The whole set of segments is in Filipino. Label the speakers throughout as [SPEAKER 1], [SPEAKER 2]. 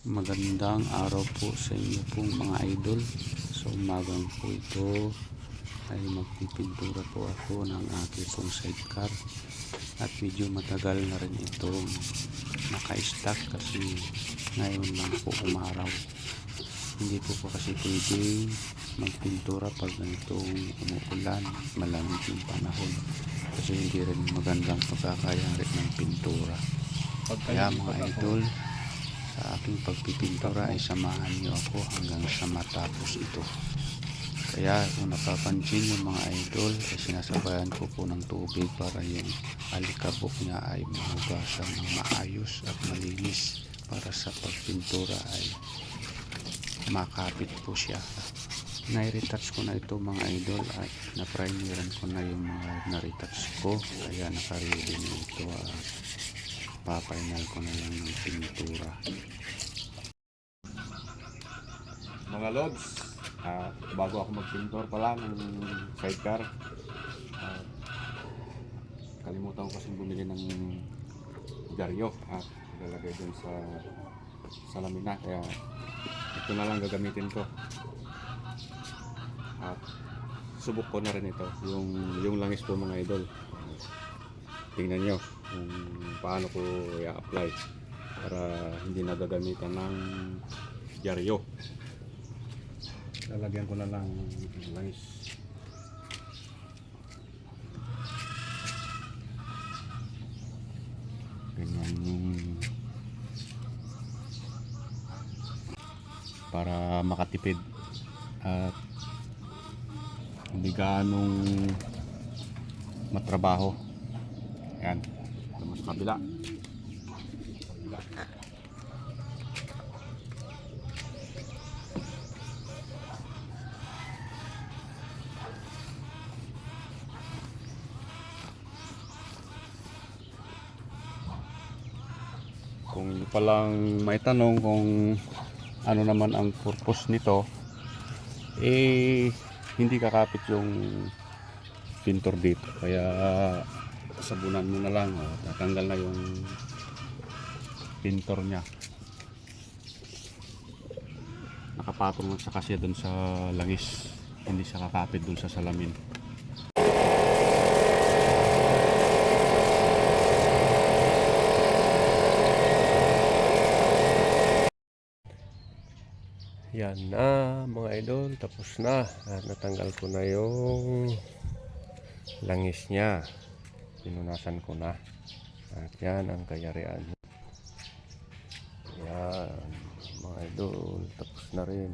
[SPEAKER 1] Magandang araw po sa inyo pong mga idol. Sa umagang po ito ay magpipintura po ako ng aking pong sidecar. At medyo matagal na rin itong naka-stack kasi ngayon lang po umaraw. Hindi po po kasi pwede magpintura pag ganitong umuulan, malamig yung panahon. Kasi hindi rin magandang pagkakayari ng pintura. Kaya mga idol, sa aking pagpipintura ay samahan niyo ako hanggang sa matapos ito. Kaya kung napapansin yung mga idol, ay sinasabayan ko po ng tubig para yung alikabok niya ay mahugasan ng maayos at malinis para sa pagpintura ay makapit po siya. Nai-retouch ko na ito mga idol at na-primeran ko na yung mga na-retouch ko kaya naka-ready na ito at papainal ko na lang ng pintura.
[SPEAKER 2] Mga lods, ah, bago ako magpintor pala ng sidecar, ah, kalimutan ko kasi bumili ng dyaryo at ilalagay dun sa salamin na kaya ito na lang gagamitin ko. At subok ko na rin ito yung, yung langis po mga idol tingnan nyo kung paano ko i-apply para hindi na gagamitan ng dyaryo. Lalagyan ko na lang ng langis ganyan yung para makatipid at hindi ganong matrabaho yan ito sa kabila. Kung palang may tanong kung ano naman ang purpose nito eh hindi kakapit yung pintor dito. Kaya sabunan mo na lang oh, tatanggal na yung pintor niya. Nakapatong lang siya kasi dun sa langis. Hindi siya kakapit dun sa salamin.
[SPEAKER 3] Yan na mga idol, tapos na. At natanggal ko na yung langis niya. Pinunasan ko na. At yan ang kayarian. Yan mga idol, tapos na rin.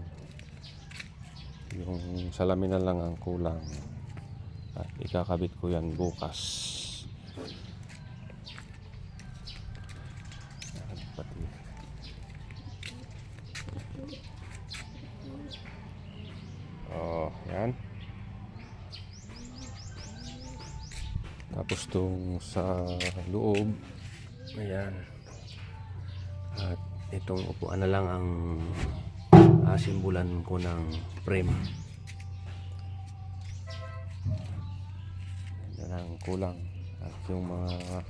[SPEAKER 3] Yung salamin na lang ang kulang. At ikakabit ko yan bukas. At pati Oh, yan. Tapos tong sa loob, ayan. At itong upuan na lang ang uh, simbulan ko ng frame. Yan ang kulang. At yung mga